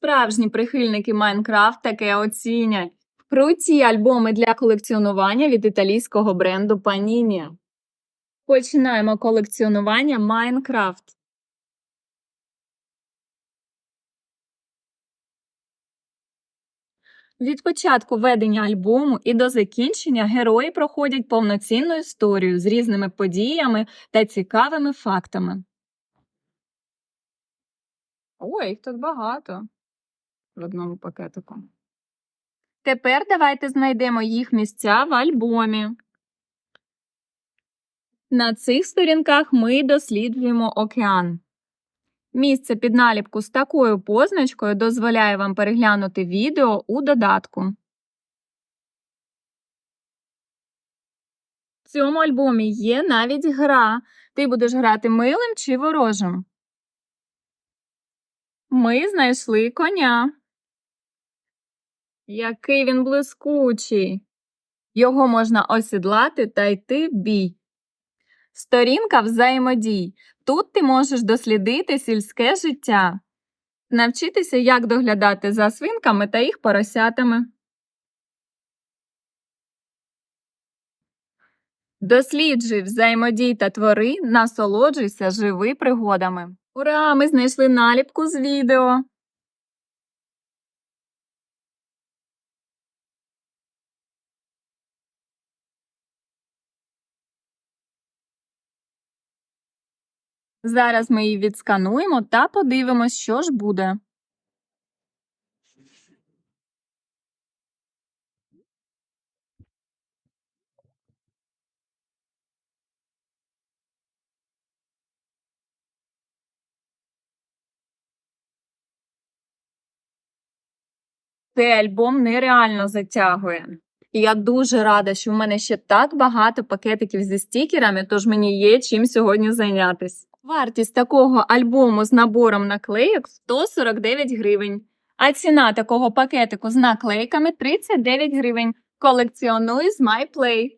Справжні прихильники Майнкрафт таке оцінять. Круті альбоми для колекціонування від італійського бренду Panini. Починаємо колекціонування Майнкрафт. Від початку ведення альбому і до закінчення герої проходять повноцінну історію з різними подіями та цікавими фактами. Ой, їх тут багато одному пакетику. Тепер давайте знайдемо їх місця в альбомі. На цих сторінках ми досліджуємо океан. Місце під наліпку з такою позначкою дозволяє вам переглянути відео у додатку. В цьому альбомі є навіть гра. Ти будеш грати милим чи ворожим. Ми знайшли коня. Який він блискучий. Його можна осідлати та йти в бій. Сторінка взаємодій. Тут ти можеш дослідити сільське життя, навчитися, як доглядати за свинками та їх поросятами. Досліджуй, взаємодій та твори, насолоджуйся, живи пригодами. Ура! Ми знайшли наліпку з відео. Зараз ми її відскануємо та подивимось, що ж буде. Цей альбом нереально затягує. І я дуже рада, що в мене ще так багато пакетиків зі стікерами, тож мені є чим сьогодні зайнятися. Вартість такого альбому з набором наклейок 149 гривень, а ціна такого пакетику з наклейками 39 гривень. Колекціонуй з MyPlay.